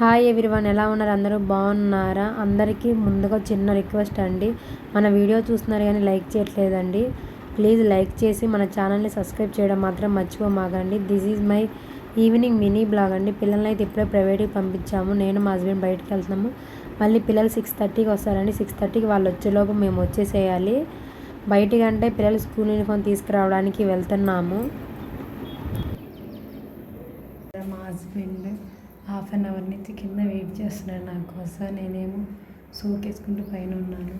Hi everyone ఎలా ఉన్నారు? అందరూ బాగున్నారా? అందరికీ ముందుగా చిన్న రిక్వెస్ట్ అండి. మన వీడియో చూస్తున్నారు కానీ లైక్ చేయట్లేదండి. ప్లీజ్ లైక్ చేసి మన ఛానల్ని సబ్స్క్రైబ్ చేయడం మాత్రం మర్చిపోమాగండి this is my evening mini blog అండి. పిల్లల్ని అయితే ఇప్పుడే ప్రైవేట్కి పంపించాము. నేను మా హస్బెండ్ బయటకు వెళ్తున్నాము. మళ్ళీ పిల్లలు సిక్స్ థర్టీకి వస్తారండి. సిక్స్ థర్టీకి వాళ్ళు వచ్చేలోపు మేము వచ్చేసేయాలి. బయటికంటే పిల్లలు స్కూల్ యూనిఫామ్ తీసుకురావడానికి వెళ్తున్నాము. మా హస్బెండ్ హాఫ్ అన్ అవర్ నుంచి కింద వెయిట్ చేస్తున్నాడు నా కోసం. నేనేమో సోకేసుకుంటూ పైన ఉన్నాను.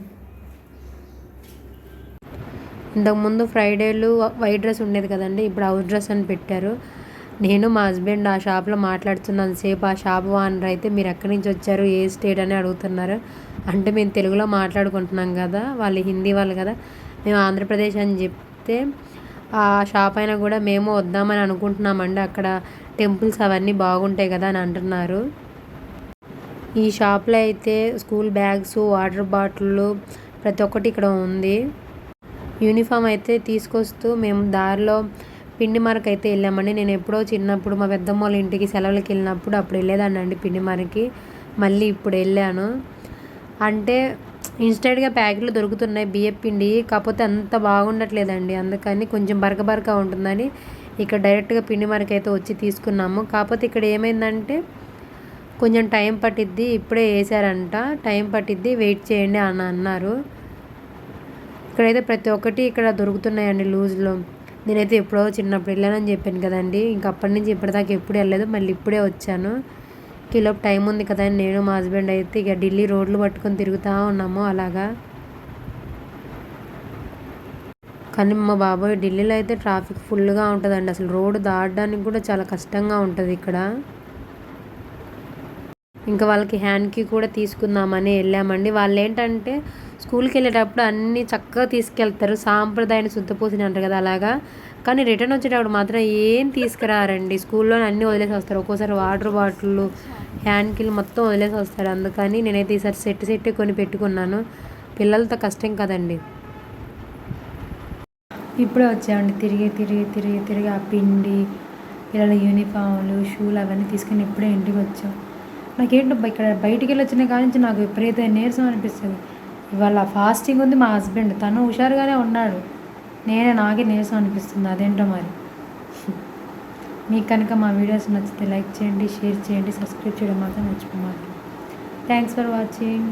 ఇంతకుముందు ఫ్రైడేలు వైట్ డ్రెస్ ఉండేది కదండి ఇప్పుడు అవుట్ డ్రెస్ అని పెట్టారు. నేను మా హస్బెండ్ ఆ షాప్లో మాట్లాడుతున్నాను సేపు ఆ షాప్ ఓనర్ అయితే మీరు ఎక్కడి నుంచి వచ్చారు ఏ స్టేట్ అని అడుగుతున్నారు. అంటే మేము తెలుగులో మాట్లాడుకుంటున్నాం కదా వాళ్ళు హిందీ వాళ్ళు కదా. మేము ఆంధ్రప్రదేశ్ అని చెప్తే ఆ షాప్ అయినా కూడా మేము వద్దామని అనుకుంటున్నామండి. అక్కడ టెంపుల్స్ అవన్నీ బాగుంటాయి కదా అని అంటున్నారు. ఈ షాప్లో అయితే స్కూల్ బ్యాగ్స్ వాటర్ బాటిళ్ళు ప్రతి ఒక్కటి ఇక్కడ ఉంది. యూనిఫామ్ అయితే తీసుకొస్తూ మేము దారిలో పిండి మరకు అయితే వెళ్ళామండి. నేను ఎప్పుడో చిన్నప్పుడు మా పెద్దమ్మ వాళ్ళ ఇంటికి సెలవులకి వెళ్ళినప్పుడు అప్పుడు వెళ్ళేదాన్ని అండి పిండి మరకి మళ్ళీ ఇప్పుడు వెళ్ళాను. అంటే ఇన్స్టెంట్గా ప్యాకెట్లు దొరుకుతున్నాయి బియ్యం పిండి కాకపోతే అంత బాగుండట్లేదండి. అందుకని కొంచెం బరక బరక ఉంటుందని ఇక్కడ డైరెక్ట్గా పిండి మరక అయితే వచ్చి తీసుకున్నాము. కాకపోతే ఇక్కడ ఏమైందంటే కొంచెం టైం పట్టిద్ది ఇప్పుడే వేసారంట టైం పట్టిద్ది వెయిట్ చేయండి అని అన్నారు. ఇక్కడైతే ప్రతి ఒక్కటి ఇక్కడ దొరుకుతున్నాయండి లూజ్లో. నేనైతే ఎప్పుడో చిన్నప్పుడు వెళ్ళానని చెప్పాను కదండి. ఇంక అప్పటి నుంచి ఇప్పటిదాకా ఎప్పుడు వెళ్ళలేదు మళ్ళీ ఇప్పుడే వచ్చాను. ఈలోపు టైం ఉంది కదా అని నేను మా హస్బెండ్ అయితే ఇక ఢిల్లీ రోడ్లు పట్టుకొని తిరుగుతూ ఉన్నాము అలాగా. కానీ మా బాబాయ్ ఢిల్లీలో అయితే ట్రాఫిక్ ఫుల్గా ఉంటుందండి. అసలు రోడ్డు దాటడానికి కూడా చాలా కష్టంగా ఉంటుంది ఇక్కడ. ఇంకా వాళ్ళకి హ్యాండ్కి కూడా తీసుకుందామని వెళ్ళామండి. వాళ్ళు ఏంటంటే స్కూల్కి వెళ్ళేటప్పుడు అన్నీ చక్కగా తీసుకెళ్తారు. సాంప్రదాయాన్ని శుద్ధపోసిన అంటారు కదా అలాగా. కానీ రిటర్న్ వచ్చేటప్పుడు మాత్రం ఏం తీసుకురారండి. స్కూల్లో అన్నీ వదిలేసి వస్తారు. ఒక్కోసారి వాటర్ బాటిల్ హ్యాండ్కిల్ మొత్తం వదిలేసి వస్తారు. అందుకని నేనైతే ఈసారి సెట్ సెట్ కొని పెట్టుకున్నాను. పిల్లలతో కష్టం కదండి. ఇప్పుడే వచ్చామండి. తిరిగి తిరిగి తిరిగి తిరిగి ఆ పిండి పిల్లల యూనిఫామ్లు షూలు అవన్నీ తీసుకుని ఇప్పుడే ఇంటికి వచ్చాం. నాకేంటబ్బా ఇక్కడ బయటికి వెళ్ళి వచ్చిన కాడి నుంచి నాకు విపరీతమైన నీరసం అనిపిస్తుంది. ఇవాళ ఫాస్టింగ్ ఉంది మా హస్బెండ్. తను హుషారుగానే ఉన్నాడు. నేనే నాకే నీరసం అనిపిస్తుంది. అదేంటో మరి? మీకు కనుక మా వీడియోస్ నచ్చితే లైక్ చేయండి షేర్ చేయండి సబ్స్క్రైబ్ చేయడం మాత్రం మర్చిపోమాలి థ్యాంక్స్ ఫర్ వాచింగ్